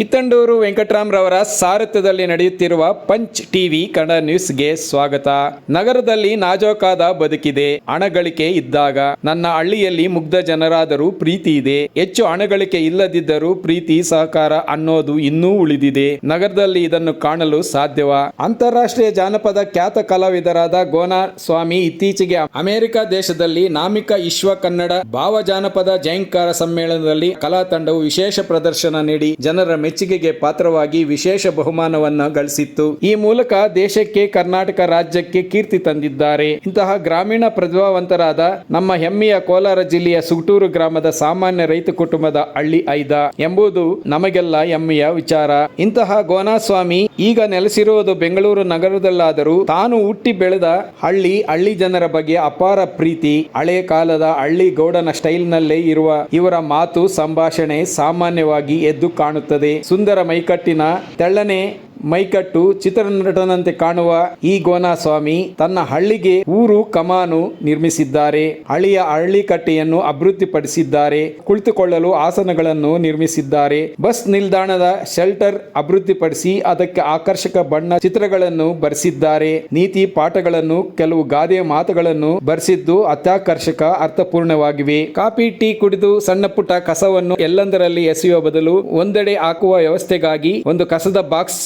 ಕಿತ್ತಂಡೂರು ವೆಂಕಟರಾಮ್ರವರ ಸಾರಥ್ಯದಲ್ಲಿ ನಡೆಯುತ್ತಿರುವ punch TV Kannada ನ್ಯೂಸ್ಗೆ ಸ್ವಾಗತ. ನಗರದಲ್ಲಿ ನಾಜೋಕಾದ ಬದುಕಿದೆ ಹಣಗಳಿಕೆ ಇದ್ದಾಗ. ನನ್ನ ಹಳ್ಳಿಯಲ್ಲಿ ಮುಗ್ಧ ಜನರಾದರೂ ಪ್ರೀತಿ ಇದೆ. ಹೆಚ್ಚು ಹಣಗಳಿಕೆ ಇಲ್ಲದಿದ್ದರೂ ಪ್ರೀತಿ, ಸಹಕಾರ ಅನ್ನೋದು ಇನ್ನೂ ಉಳಿದಿದೆ. ನಗರದಲ್ಲಿ ಇದನ್ನು ಕಾಣಲು ಸಾಧ್ಯವ? ಅಂತಾರಾಷ್ಟ್ರೀಯ ಜಾನಪದ ಖ್ಯಾತ ಕಲಾವಿದರಾದ ಗೋನಾ ಸ್ವಾಮಿ ಇತ್ತೀಚೆಗೆ ಅಮೆರಿಕ ದೇಶದಲ್ಲಿ ನಾಮಿಕ ವಿಶ್ವ ಕನ್ನಡ ಭಾವ ಜಾನಪದ ಜಯಂಕಾರ ಸಮ್ಮೇಳನದಲ್ಲಿ ಕಲಾ ತಂಡವು ವಿಶೇಷ ಪ್ರದರ್ಶನ ನೀಡಿ ಜನರ ಮೆಚ್ಚುಗೆಗೆ ಪಾತ್ರವಾಗಿ ವಿಶೇಷ ಬಹುಮಾನವನ್ನ ಗಳಿಸಿತ್ತು. ಈ ಮೂಲಕ ದೇಶಕ್ಕೆ, ಕರ್ನಾಟಕ ರಾಜ್ಯಕ್ಕೆ ಕೀರ್ತಿ ತಂದಿದ್ದಾರೆ. ಇಂತಹ ಗ್ರಾಮೀಣ ಪ್ರತಿಭಾವಂತರಾದ ನಮ್ಮ ಹೆಮ್ಮೆಯ ಕೋಲಾರ ಜಿಲ್ಲೆಯ ಸುಗಟೂರು ಗ್ರಾಮದ ಸಾಮಾನ್ಯ ರೈತ ಕುಟುಂಬದ ಹಳ್ಳಿ ಐದ ಎಂಬುದು ನಮಗೆಲ್ಲ ಹೆಮ್ಮೆಯ ವಿಚಾರ. ಇಂತಹ ಗೋನಾಸ್ವಾಮಿ ಈಗ ನೆಲೆಸಿರುವುದು ಬೆಂಗಳೂರು ನಗರದಲ್ಲಾದರೂ ತಾನು ಹುಟ್ಟಿ ಬೆಳೆದ ಹಳ್ಳಿ ಹಳ್ಳಿ ಜನರ ಬಗ್ಗೆ ಅಪಾರ ಪ್ರೀತಿ. ಹಳೆ ಕಾಲದ ಹಳ್ಳಿ ಗೌಡನ ಸ್ಟೈಲ್ನಲ್ಲೇ ಇರುವ ಇವರ ಮಾತು, ಸಂಭಾಷಣೆ ಸಾಮಾನ್ಯವಾಗಿ ಎದ್ದು ಕಾಣುತ್ತದೆ. ಸುಂದರ ಮೈಕಟ್ಟಿನ ತೆಳ್ಳನೆ ಮೈಕಟ್ಟು ಚಿತ್ರನಟನಂತೆ ಕಾಣುವ ಈ ಗೋನಾಸ್ವಾಮಿ ತನ್ನ ಹಳ್ಳಿಗೆ ಊರು ಕಮಾನು ನಿರ್ಮಿಸಿದ್ದಾರೆ. ಹಳಿಯ ಹಳ್ಳಿ ಕಟ್ಟೆಯನ್ನು ಅಭಿವೃದ್ಧಿಪಡಿಸಿದ್ದಾರೆ. ಕುಳಿತುಕೊಳ್ಳಲು ಆಸನಗಳನ್ನು ನಿರ್ಮಿಸಿದ್ದಾರೆ. ಬಸ್ ನಿಲ್ದಾಣದ ಶೆಲ್ಟರ್ ಅಭಿವೃದ್ಧಿಪಡಿಸಿ ಅದಕ್ಕೆ ಆಕರ್ಷಕ ಬಣ್ಣ ಚಿತ್ರಗಳನ್ನು ಬರೆಸಿದ್ದಾರೆ. ನೀತಿ ಪಾಠಗಳನ್ನು, ಕೆಲವು ಗಾದೆಯ ಮಾತುಗಳನ್ನು ಬರೆಸಿದ್ದು ಅತ್ಯಾಕರ್ಷಕ, ಅರ್ಥಪೂರ್ಣವಾಗಿವೆ. ಕಾಫಿ, ಟೀ ಕುಡಿದು ಸಣ್ಣ ಪುಟ್ಟ ಕಸವನ್ನು ಎಲ್ಲಂದರಲ್ಲಿ ಎಸೆಯುವ ಬದಲು ಒಂದೆಡೆ ಹಾಕುವ ವ್ಯವಸ್ಥೆಗಾಗಿ ಒಂದು ಕಸದ ಬಾಕ್ಸ್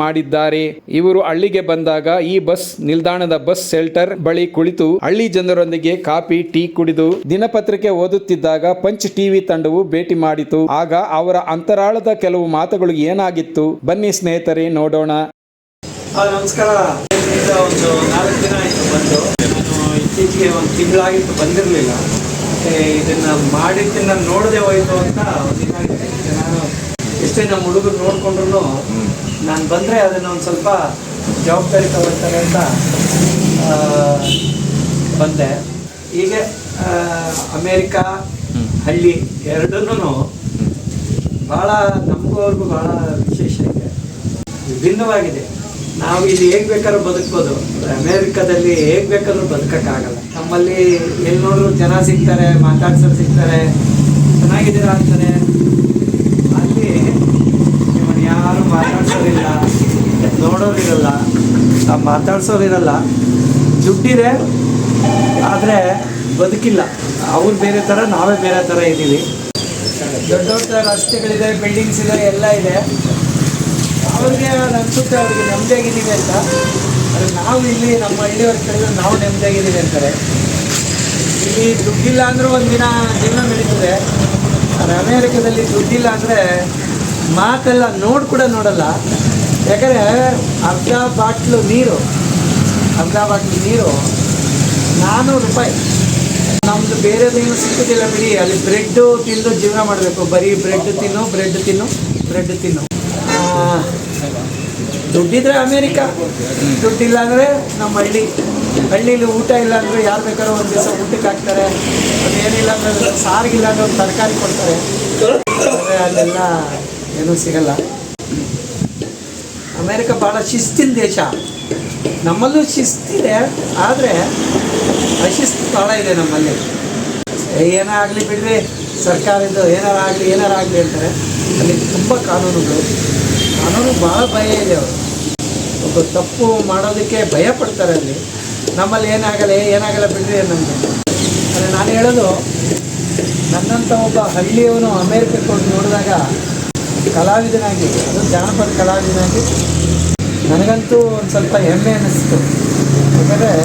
ಮಾಡಿದ್ದಾರೆ. ಇವರು ಹಳ್ಳಿಗೆ ಬಂದಾಗ ಈ ಬಸ್ ನಿಲ್ದಾಣದ ಬಸ್ ಶೆಲ್ಟರ್ ಬಳಿ ಕುಳಿತು ಹಳ್ಳಿ ಜನರೊಂದಿಗೆ ಕಾಫಿ ಟೀ ಕುಡಿದು ದಿನಪತ್ರಿಕೆ ಓದುತ್ತಿದ್ದಾಗ ಪಂಚ್ ಟಿವಿ ತಂಡವು ಭೇಟಿ ಮಾಡಿತು. ಆಗ ಅವರ ಅಂತರಾಳದ ಕೆಲವು ಮಾತುಗಳು ಏನಾಗಿತ್ತು? ಬನ್ನಿ ಸ್ನೇಹಿತರೆ ನೋಡೋಣ. ನಮಸ್ಕಾರ. ಒಂದು ನಾಲ್ಕು ದಿನ ಆಯಿತು ಬಂದು. ಇತ್ತೀಚೆಗೆ ಒಂದು ತಿಂಗಳಾಗಿತ್ತು ಬಂದಿರಲಿಲ್ಲ. ಮತ್ತು ಇದನ್ನು ಮಾಡಿದ್ದನ್ನು ನೋಡದೆ ಹೋಯಿತು ಅಂತ ನಾನು ಎಷ್ಟೇ ನಮ್ಮ ಹುಡುಗರು ನೋಡಿಕೊಂಡ್ರು ನಾನು ಬಂದರೆ ಅದನ್ನು ಒಂದು ಸ್ವಲ್ಪ ಜವಾಬ್ದಾರಿ ತಗೊಳ್ತಾರೆ ಅಂತ ಬಂದೆ. ಈಗ ಅಮೇರಿಕಾ ಹಳ್ಳಿ ಎರಡನ್ನೂ ಭಾಳ ನಮಗೂ ಅವ್ರಿಗೂ ಭಾಳ ವಿಶೇಷ ಇದೆ. ವಿಭಿನ್ನವಾಗಿದೆ. ನಾವು ಇಲ್ಲಿ ಹೇಗೆ ಬೇಕಾದ್ರೂ ಬದುಕ್ಬೋದು. ಅಮೇರಿಕಾದಲ್ಲಿ ಹೇಗೆ ಬೇಕಾದ್ರೂ ಬದುಕೋಕ್ಕಾಗಲ್ಲ. ನಮ್ಮಲ್ಲಿ ಎಲ್ಲಿ ನೋಡಿದ್ರು ಜನ ಸಿಗ್ತಾರೆ ಮಾತಾಡ್ಸೋರು ಸಿಗ್ತಾರೆ ಚೆನ್ನಾಗಿದ್ದೀರಾ ಅಂತಾರೆ ಅಲ್ಲಿ ನಿಮ್ಮನ್ನು ಯಾರು ಮಾತಾಡ್ಸೋರಿಲ್ಲ ನೋಡೋರಿರಲ್ಲ ಮಾತಾಡ್ಸೋರಿರಲ್ಲ, ದುಡ್ಡಿದೆ, ಆದರೆ ಬದುಕಿಲ್ಲ. ಅವ್ರು ಬೇರೆ ಥರ ನಾವೇ ಬೇರೆ ಥರ ಇದ್ದೀವಿ. ದೊಡ್ಡ ದೊಡ್ಡ ರಸ್ತೆಗಳಿದೆ ಬಿಲ್ಡಿಂಗ್ಸ್ ಇದೆ, ಎಲ್ಲ ಇದೆ. ಅವ್ರಿಗೆ ಅನ್ಸುತ್ತೆ ಅವ್ರಿಗೆ ನೆಮ್ಮದಿಯಾಗಿದ್ದೀವಿ ಅಂತ. ಆದರೆ ನಾವು ಇಲ್ಲಿ ನಮ್ಮ ಹಳ್ಳಿಯವ್ರ ಕೇಳಿದ್ರೆ ನಾವು ನೆಮ್ಮದಿಯಾಗಿದ್ದೀವಿ ಅಂತಾರೆ. ಇಲ್ಲಿ ದುಡ್ಡಿಲ್ಲ ಅಂದರೂ ಒಂದು ದಿನ ಜೀವನ ನಡೀತದೆ. ಅಮೇರಿಕದಲ್ಲಿ ದುಡ್ಡಿಲ್ಲ ಅಂದರೆ ಮಾತೆಲ್ಲ ನೋಡಿ ಕೂಡ ನೋಡಲ್ಲ. ಯಾಕಂದರೆ ಅರ್ಧ ಬಾಟ್ಲು ನೀರು ಅರ್ಧ ಬಾಟ್ಲು ನೀರು ನಾನ್ನೂರು ರೂಪಾಯಿ. ನಮ್ದು ಬೇರೆದೇನು ಸಿಕ್ಕುದಿಲ್ಲ ಬಿಡಿ, ಅಲ್ಲಿ ಬ್ರೆಡ್ಡು ತಿಂದು ಜೀವನ ಮಾಡಬೇಕು. ಬರೀ ಬ್ರೆಡ್ ತಿನ್ನು ಬ್ರೆಡ್ ತಿನ್ನು ಬ್ರೆಡ್ ತಿನ್ನು. ದುಡ್ಡಿದ್ರೆ ಅಮೇರಿಕ. ದುಡ್ಡಿಲ್ಲ ಅಂದರೆ ನಮ್ಮ ಹಳ್ಳಿ. ಹಳ್ಳಿಲಿ ಊಟ ಇಲ್ಲ ಅಂದರೆ ಯಾರು ಬೇಕಾದ್ರೂ ಒಂದು ದಿವಸ ಊಟಕ್ಕೆ ಹಾಕ್ತಾರೆ. ಅದೇನಿಲ್ಲ ಅಂದರೆ ಸಾರಿಗಿಲ್ಲ ಅಂದರೆ ಒಂದು ತರಕಾರಿ ಕೊಡ್ತಾರೆ. ಅದೆಲ್ಲ ಏನೂ ಸಿಗಲ್ಲ. ಅಮೇರಿಕ ಭಾಳ ಶಿಸ್ತಿನ ದೇಶ. ನಮ್ಮಲ್ಲೂ ಶಿಸ್ತಿದೆ ಆದರೆ ಅಶಿಸ್ತು ಭಾಳ ಇದೆ ನಮ್ಮಲ್ಲಿ. ಏನೇ ಆಗಲಿ ಬಿಡ್ರಿ, ಸರ್ಕಾರದ್ದು ಏನಾರು ಆಗಲಿ ಏನಾರು ಆಗಲಿ ಅಂತಾರೆ. ಅಲ್ಲಿ ತುಂಬ ಕಾನೂನುಗಳು. ಕಾನೂನು ಭಾಳ ಭಯ ಇದೆ ಅವರು. ಒಬ್ಬ ತಪ್ಪು ಮಾಡೋದಕ್ಕೆ ಭಯ ಪಡ್ತಾರೆ ಅಲ್ಲಿ. ನಮ್ಮಲ್ಲಿ ಏನಾಗಲ್ಲ ಏನಾಗಲ್ಲ ಬಿಡ್ರಿ ಅನ್ನೋದು. ಆದರೆ ನಾನು ಹೇಳೋದು, ನನ್ನಂಥ ಒಬ್ಬ ಹಳ್ಳಿಯವನು ಅಮೇರಿಕಕ್ಕೆ ಹೋಗಿ ನೋಡಿದಾಗ ಕಲಾವಿದನಾಗಿ, ಅದು ಜಾನಪದ ಕಲಾವಿದನಾಗಿ ನನಗಂತೂ ಒಂದು ಸ್ವಲ್ಪ ಹೆಮ್ಮೆ ಅನ್ನಿಸ್ತು. ಯಾಕಂದರೆ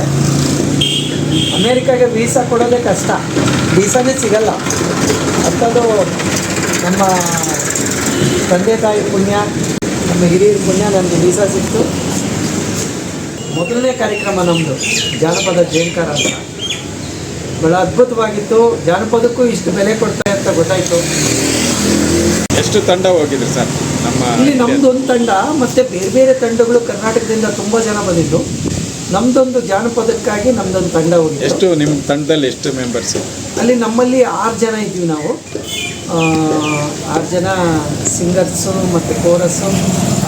ಅಮೇರಿಕಾಗೆ ವೀಸಾ ಕೊಡೋದೇ ಕಷ್ಟ. ವೀಸಾನೇ ಸಿಗಲ್ಲ. ಅಂಥದ್ದು ನಮ್ಮ ತಂದೆ ತಾಯಿ ಪುಣ್ಯ, ನಮ್ಮ ಹಿರಿಯರ ಪುಣ್ಯ ನನಗೆ ವೀಸಾ ಸಿಕ್ತು. ಮೊದಲನೇ ಕಾರ್ಯಕ್ರಮ ನಮ್ಮದು ಜಾನಪದ ಜಯಂಕರ ಅಂತ. ಭಾಳ ಅದ್ಭುತವಾಗಿತ್ತು. ಜಾನಪದಕ್ಕೂ ಇಷ್ಟು ಬೆಲೆ ಕೊಡ್ತಾ ಅಂತ ಗೊತ್ತಾಯಿತು. ಎಷ್ಟು ತಂಡ ಹೋಗಿದ್ರು ಸರ್? ನಮ್ಮ ಇಲ್ಲಿ ನಮ್ದು ಒಂದು ತಂಡ ಮತ್ತೆ ಬೇರೆ ಬೇರೆ ತಂಡಗಳು ಕರ್ನಾಟಕದಿಂದ ತುಂಬಾ ಜನ ಬಂದಿದ್ದು. ನಮ್ದೊಂದು ಜಾನಪದಕ್ಕಾಗಿ ನಮ್ದೊಂದು ತಂಡ ಹೋಗಿತ್ತು ಎಷ್ಟು ನಿಮ್ಮ ತಂಡದಲ್ಲಿ ಎಷ್ಟು ಮೆಂಬರ್ಸ್ ಅಲ್ಲಿ ನಮ್ಮಲ್ಲಿ ಆರು ಜನ ಇದ್ವಿ ನಾವು. ಆರು ಜನ ಸಿಂಗರ್ಸು ಮತ್ತು ಕೋರಸ್ಸು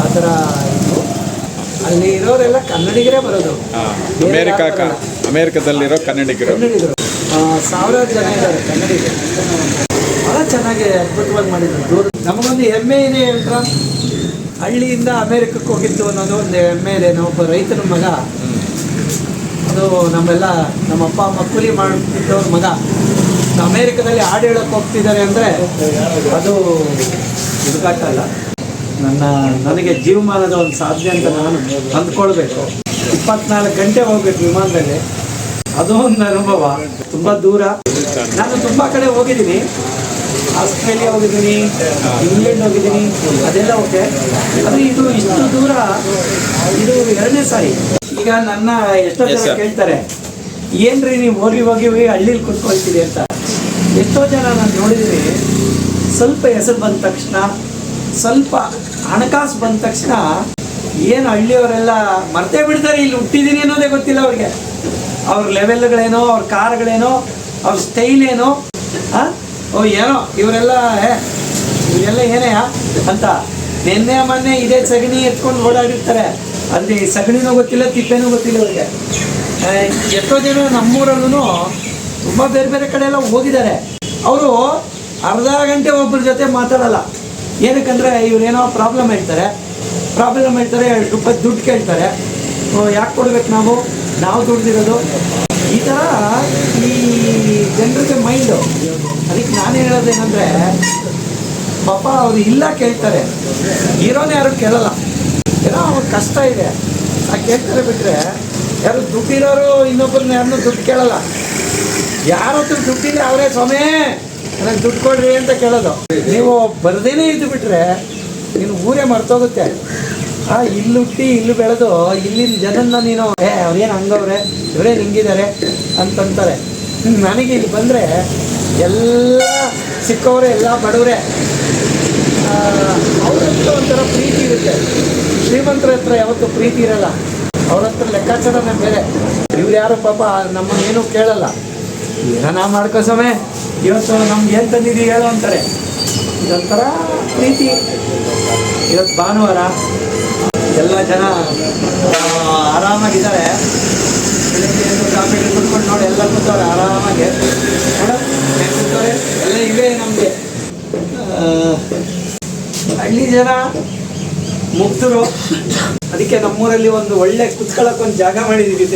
ಆ ಥರ ಇದ್ವು ಅಲ್ಲಿ ಇರೋರೆಲ್ಲ ಕನ್ನಡಿಗರೇ ಬರೋದು ಬೇರೆ ಅಮೇರಿಕಾ. ಅಮೇರಿಕಾದಲ್ಲಿರೋ ಕನ್ನಡಿಗರು. ಕನ್ನಡಿಗರು. ಸಾವಿರಾರು ಜನ ಇದ್ದಾರೆ ಕನ್ನಡಿಗರು. ಭಾಳ ಚೆನ್ನಾಗಿ ಅದ್ಭುತವಾಗಿ ಮಾಡಿದ್ರು ದೂರ ನಮಗೊಂದು ಹೆಮ್ಮೆ ಇದೆ ಹೇಳ್ತಾ ಹಳ್ಳಿಯಿಂದ ಅಮೇರಿಕಕ್ಕೆ ಹೋಗಿತ್ತು ಅನ್ನೋದು ಒಂದು ಹೆಮ್ಮೆ ಇದೆ. ನಾವೊಬ್ಬ ರೈತನ ಮಗ, ಅದು ನಮ್ಮೆಲ್ಲ ನಮ್ಮ ಅಪ್ಪ ಅಮ್ಮ ಕೂಲಿ ಮಾಡ್ತಿದ್ದವ್ರ ಮಗ. ಅಮೇರಿಕದಲ್ಲಿ ಹಾಡು ಹೇಳಕ್ಕೆ ಹೋಗ್ತಿದ್ದಾರೆ ಅಂದರೆ ಅದು ಹುಡುಗಾಟ ಅಲ್ಲ. ನನ್ನ, ನನಗೆ ಜೀವಮಾನದ ಒಂದು ಸಾಧನೆ ಅಂತ ನಾನು ಅಂದ್ಕೊಳ್ಬೇಕು. ಇಪ್ಪತ್ನಾಲ್ಕು ಗಂಟೆ ಹೋಗ್ಬೇಕು ವಿಮಾನದಲ್ಲಿ. ಅದು ಒಂದು ಅನುಭವ. ತುಂಬ ದೂರ. ನಾನು ತುಂಬ ಕಡೆ ಹೋಗಿದ್ದೀನಿ. ಆಸ್ಟ್ರೇಲಿಯಾ ಹೋಗಿದ್ದೀನಿ ಇಂಗ್ಲೆಂಡ್ ಹೋಗಿದ್ದೀನಿ ಅದೆಲ್ಲ ಓಕೆ. ಆದರೆ ಇದು ಇಷ್ಟು ದೂರ ಇದು ಎರಡನೇ ಸಾರಿ. ಈಗ ನನ್ನ ಎಷ್ಟೋ ಜನ ಕೇಳ್ತಾರೆ ಏನ್ರಿ ನೀವು ಹೋಗಿ ಹೋಗಿ ಹಳ್ಳಿಲಿ ಕುತ್ಕೊಳ್ತೀರಿ ಅಂತ? ಎಷ್ಟೋ ಜನ ನಾನು ನೋಡಿದ್ದೀನಿ ಸ್ವಲ್ಪ ಹೆಸರು ಬಂದ ತಕ್ಷಣ ಸ್ವಲ್ಪ ಹಣಕಾಸು ಬಂದ ತಕ್ಷಣ ಏನು ಹಳ್ಳಿಯವರೆಲ್ಲ ಮರ್ತೇ ಬಿಡ್ತಾರೆ ಇಲ್ಲಿ ಹುಟ್ಟಿದ್ದೀನಿ ಅನ್ನೋದೇ ಗೊತ್ತಿಲ್ಲ ಅವ್ರಿಗೆ. ಅವ್ರ ಲೆವೆಲ್ಗಳೇನೋ ಅವ್ರ ಕಾರ್ಗಳೇನೋ ಅವ್ರ ಸ್ಟೈಲ್ ಏನೋ ಆ? ಓ, ಏನೋ, ಇವರೆಲ್ಲ ಇವರೆಲ್ಲ ಏನೇ ಅಂತ. ನಿನ್ನೆ ಮೊನ್ನೆ ಇದೇ ಸಗಣಿ ಎತ್ಕೊಂಡು ಓಡಾಡಿರ್ತಾರೆ. ಅಲ್ಲಿ ಸಗಣಿನೂ ಗೊತ್ತಿಲ್ಲ, ತಿಪ್ಪೆನೂ ಗೊತ್ತಿಲ್ಲ ಅವ್ರಿಗೆ ಎಷ್ಟೋ ಜನ ನಮ್ಮೂರಲ್ಲೂ ತುಂಬ ಬೇರೆ ಬೇರೆ ಕಡೆ ಎಲ್ಲ ಹೋಗಿದ್ದಾರೆ. ಅವರು ಅರ್ಧ ಗಂಟೆ ಒಬ್ಬರ ಜೊತೆ ಮಾತಾಡಲ್ಲ. ಏನಕ್ಕಂದರೆ ಇವರೇನೋ ಪ್ರಾಬ್ಲಮ್ ಹೇಳ್ತಾರೆ. ಪ್ರಾಬ್ಲಮ್ ಹೇಳ್ತಾರೆ ಎರಡು ರೂಪಾಯಿ ದುಡ್ಡು ಕೇಳ್ತಾರೆ. ಯಾಕೆ ಕೊಡ್ಬೇಕು ನಾವು? ನಾವು ದುಡ್ದಿರೋದು? ಈ ಥರ ಈ ಜನರಿಗೆ ಮೈಂಡು ಅದಕ್ಕೆ ನಾನು ಹೇಳೋದೇನೆಂದರೆ, ಪಾಪ ಅವ್ರು ಇಲ್ಲ ಕೇಳ್ತಾರೆ. ಇರೋನೇ ಯಾರು ಕೇಳಲ್ಲ. ಏನೋ ಅವ್ರ ಕಷ್ಟ ಇದೆ. ಆ ಕೇಳ್ತಾರೆ ಬಿಟ್ಟರೆ ಯಾರು ದುಡ್ಡಿರೋರು ಇನ್ನೊಬ್ಬರನ್ನ ಯಾರನ್ನೂ ದುಡ್ಡು ಕೇಳಲ್ಲ. ಯಾರ ಹತ್ರ ದುಡ್ಡಿಲ್ಲ ಅವರೇ ಸ್ವಾಮಿ, ನನಗೆ ದುಡ್ಡು ಕೊಡ್ರಿ ಅಂತ ಕೇಳೋದು. ನೀವು ಬರ್ದೇನೆ ಇದ್ದು ಬಿಟ್ಟರೆ ನೀನು ಊರೇ ಮರ್ತೋಗುತ್ತೆ ಆ, ಇಲ್ಲಿ ಹುಟ್ಟಿ, ಇಲ್ಲಿ ಬೆಳೆದು, ಇಲ್ಲಿನ ಜನನ್ನ ನೀನು, ಏ, ಅವ್ರೇನು ಹಂಗವ್ರೆ? ಇವರೇನು ಹಿಂಗಿದ್ದಾರೆ ಅಂತಂತಾರೆ. ನನಗೆ ಇಲ್ಲಿ ಬಂದರೆ ಎಲ್ಲ ಸಿಕ್ಕವರೇ ಎಲ್ಲ ಬಡವರೇ. ಅವ್ರ ಹತ್ರ ಒಂಥರ ಪ್ರೀತಿ ಇರುತ್ತೆ. ಶ್ರೀಮಂತರ ಹತ್ರ ಯಾವತ್ತೂ ಪ್ರೀತಿ ಇರಲ್ಲ. ಅವ್ರ ಹತ್ರ ಲೆಕ್ಕಾಚಾರನೇ ಬೇರೆ ಇವ್ರು ಯಾರು ಪಾಪ ನಮ್ಮನ್ನೇನು ಕೇಳಲ್ಲ. ಏನ ಮಾಡ್ಕೋ ಸಮಯ ಇವತ್ತು ನಮ್ಗೆ ಏನು ತಂದಿದ್ದೀವಿ ಹೇಳು ಅಂತಾರೆ. ಇದೊಂಥರ ಪ್ರೀತಿ. ಇವತ್ತು ಭಾನುವಾರ ಎಲ್ಲ ಜನ ಆರಾಮಾಗಿದ್ದಾರೆ. ಬೆಳಿಗ್ಗೆ ಎದ್ದು ಕಾಫಿ ಕುತ್ಕೊಂಡು ನೋಡಿ ಎಲ್ಲ ಕೂತವ್ರೆ ಆರಾಮಾಗಿ. ಕೂತವ್ರೆ? ಎಲ್ಲ ಇವೆ ನಮಗೆ. ಹಳ್ಳಿ ಜನ ಮುಗ್ದರು ಅದಕ್ಕೆ ನಮ್ಮೂರಲ್ಲಿ ಒಂದು ಒಳ್ಳೆ ಕುತ್ಕೊಳ್ಳೋಕೆ ಒಂದು ಜಾಗ ಮಾಡಿದೀವಿ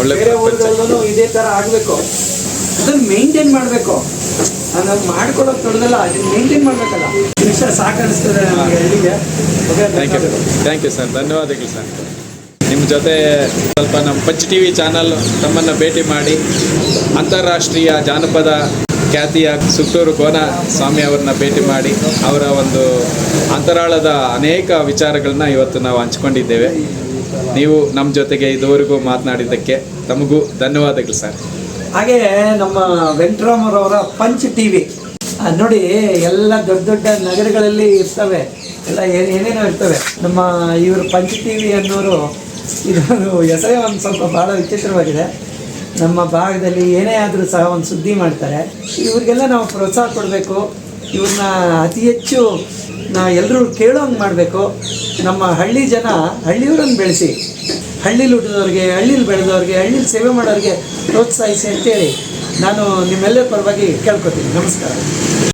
ಒಳ್ಳೆ ಬೇರೆ ಊರುಗಳಲ್ಲೂ ಇದೇ ತರ ಆಗಬೇಕು. ಅದನ್ನ ಮೇಂಟೈನ್ ಮಾಡಬೇಕು. ಮಾಡ್ಕೊಡೋದು ದೊಡ್ಡದಲ್ಲ ಇದನ್ನ ಮೇಂಟೈನ್ ಮಾಡ್ಬೇಕಲ್ಲ. ರಿಕ್ಷಾ ನಮಗೆ ಹಳ್ಳಿಗೆ thank you thank you sir ಧನ್ಯವಾದಗಳು ಸರ್ ನಿಮ್ಮ ಜೊತೆ ಸ್ವಲ್ಪ ನಮ್ಮ ಪಂಚ್ ಟಿ ವಿ ಚಾನಲ್ ತಮ್ಮನ್ನು ಭೇಟಿ ಮಾಡಿ ಅಂತಾರಾಷ್ಟ್ರೀಯ ಜಾನಪದ ಖ್ಯಾತಿಯ ಸುತ್ತೂರು ಕೋನ ಸ್ವಾಮಿ ಅವರನ್ನ ಭೇಟಿ ಮಾಡಿ ಅವರ ಒಂದು ಅಂತರಾಳದ ಅನೇಕ ವಿಚಾರಗಳನ್ನ ಇವತ್ತು ನಾವು ಹಂಚ್ಕೊಂಡಿದ್ದೇವೆ. ನೀವು ನಮ್ಮ ಜೊತೆಗೆ ಇದುವರೆಗೂ ಮಾತನಾಡಿದ್ದಕ್ಕೆ ತಮಗೂ ಧನ್ಯವಾದಗಳು ಸರ್ ಹಾಗೆ ನಮ್ಮ ವೆಂಕಟರಾಮರವರ ಪಂಚ್ ಟಿ ವಿ ನೋಡಿ, ಎಲ್ಲ ದೊಡ್ಡ ದೊಡ್ಡ ನಗರಗಳಲ್ಲಿ ಇರ್ತವೆ. ಎಲ್ಲ ಏನ್ ಏನೇನೋ ಇರ್ತವೆ. ನಮ್ಮ ಇವರು ಪಂಚ್ ಟಿ ವಿ ಅನ್ನೋರು ಇದೊಂದು ಹೆಸರೇ ಒಂದು ಸ್ವಲ್ಪ ಭಾಳ ವಿಚಿತ್ರವಾಗಿದೆ. ನಮ್ಮ ಭಾಗದಲ್ಲಿ ಏನೇ ಆದರೂ ಸಹ ಒಂದು ಸುದ್ದಿ ಮಾಡ್ತಾರೆ. ಇವ್ರಿಗೆಲ್ಲ ನಾವು ಪ್ರೋತ್ಸಾಹ ಕೊಡಬೇಕು. ಇವ್ರನ್ನ ಅತಿ ಹೆಚ್ಚು ನಾವು ಎಲ್ಲರೂ ಕೇಳೋಂಗೆ ಮಾಡಬೇಕು. ನಮ್ಮ ಹಳ್ಳಿ ಜನ ಹಳ್ಳಿಯವರನ್ನು ಬೆಳೆಸಿ. ಹಳ್ಳಿಲಿ ಹುಟ್ಟಿದವ್ರಿಗೆ ಹಳ್ಳಿಲಿ ಬೆಳೆದವ್ರಿಗೆ ಹಳ್ಳಿಲಿ ಸೇವೆ ಮಾಡೋರಿಗೆ ಪ್ರೋತ್ಸಾಹಿಸಿ ಅಂತೇಳಿ ನಾನು ನಿಮ್ಮೆಲ್ಲರ ಪರವಾಗಿ ಕೇಳ್ಕೊತೀನಿ. ನಮಸ್ಕಾರ.